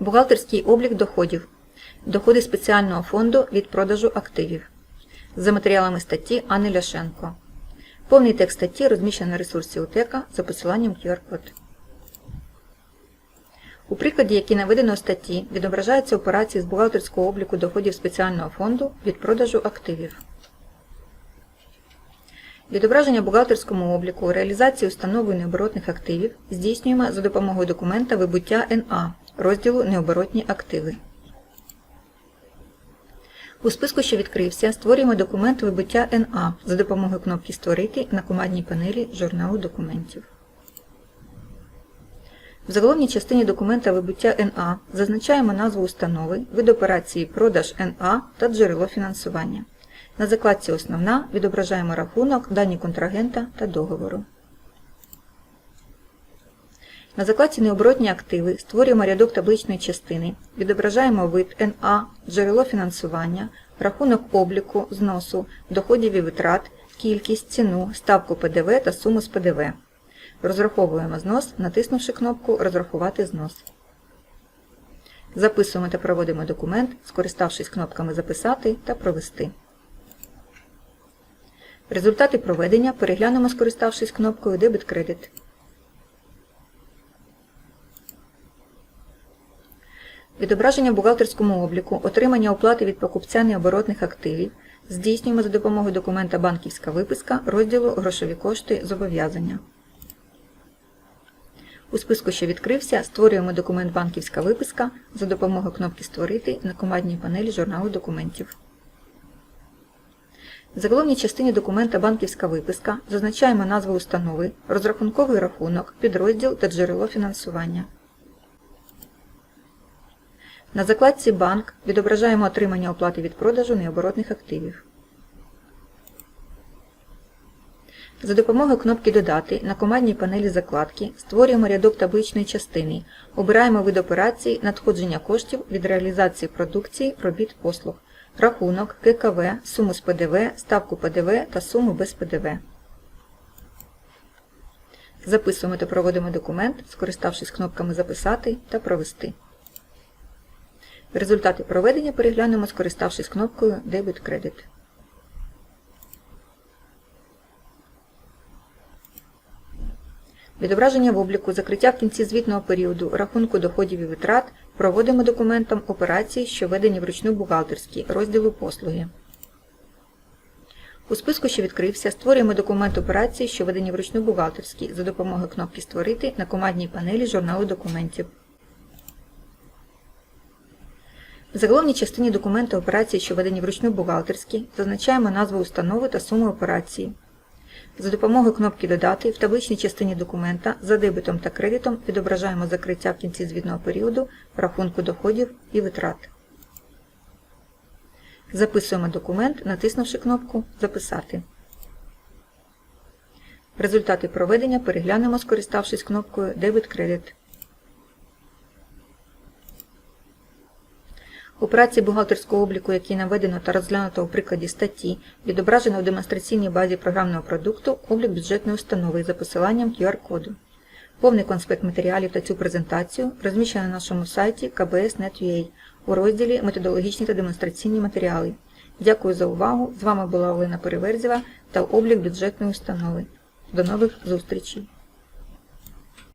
Бухгалтерський облік доходів. Доходи спеціального фонду від продажу активів. За матеріалами статті Анни Ляшенко. Повний текст статті розміщено на ресурсі УТЕКа за посиланням QR-код. У прикладі, який наведено у статті, відображаються операції з бухгалтерського обліку доходів спеціального фонду від продажу активів. Відображення бухгалтерському обліку реалізації установою необоротних активів здійснюємо за допомогою документа вибуття НА розділу Необоротні активи. У списку, що відкрився, створюємо документ вибуття НА за допомогою кнопки Створити на командній панелі журналу документів. В заголовній частині документа вибуття НА зазначаємо назву установи, вид операції продаж НА та джерело фінансування. На закладці Основна відображаємо рахунок, дані контрагента та договору. На закладці Необоротні активи створюємо рядок табличної частини, відображаємо вид НА, джерело фінансування, рахунок обліку, зносу, доходів і витрат, кількість, ціну, ставку ПДВ та суму з ПДВ. Розраховуємо знос, натиснувши кнопку Розрахувати знос. Записуємо та проводимо документ, скориставшись кнопками Записати та Провести. Результати проведення переглянемо, скориставшись кнопкою Дебет-кредит. Відображення в бухгалтерському обліку, отримання оплати від покупця необоротних активів здійснюємо за допомогою документа Банківська виписка розділу Грошові кошти зобов'язання. У списку, що відкрився, створюємо документ Банківська виписка за допомогою кнопки Створити на командній панелі журналу документів. В заголовній частині документа Банківська виписка зазначаємо назву установи, розрахунковий рахунок, підрозділ та джерело фінансування. На закладці Банк відображаємо отримання оплати від продажу необоротних активів. За допомогою кнопки Додати на командній панелі закладки створюємо рядок табличної частини, обираємо вид операцій надходження коштів від реалізації продукції, робіт послуг, рахунок, ККВ, суму з ПДВ, ставку ПДВ та суму без ПДВ. Записуємо та проводимо документ, скориставшись кнопками Записати та Провести. Результати проведення переглянемо, скориставшись кнопкою Debit Credit. Відображення в обліку, закриття в кінці звітного періоду, рахунку доходів і витрат проводимо документом операції, що введені вручну бухгалтерські, розділу послуги. У списку, що відкрився, створюємо документ операції, що введені вручну бухгалтерські, за допомогою кнопки Створити на командній панелі журналу документів. В заголовній частині документа операції, що введені вручну бухгалтерські, зазначаємо назву установи та суму операції. За допомогою кнопки Додати в табличній частині документа за дебетом та кредитом відображаємо закриття в кінці звітного періоду, рахунку доходів і витрат. Записуємо документ, натиснувши кнопку Записати. Результати проведення переглянемо, скориставшись кнопкою Дебет-кредит. Операції бухгалтерського обліку, які наведено та розглянуто у прикладі статті, відображено в демонстраційній базі програмного продукту облік бюджетної установи за посиланням QR-коду. Повний конспект матеріалів та цю презентацію розміщено на нашому сайті kbs.net.ua у розділі Методологічні та демонстраційні матеріали. Дякую за увагу! З вами була Олена Переверзєва та облік бюджетної установи. До нових зустрічей!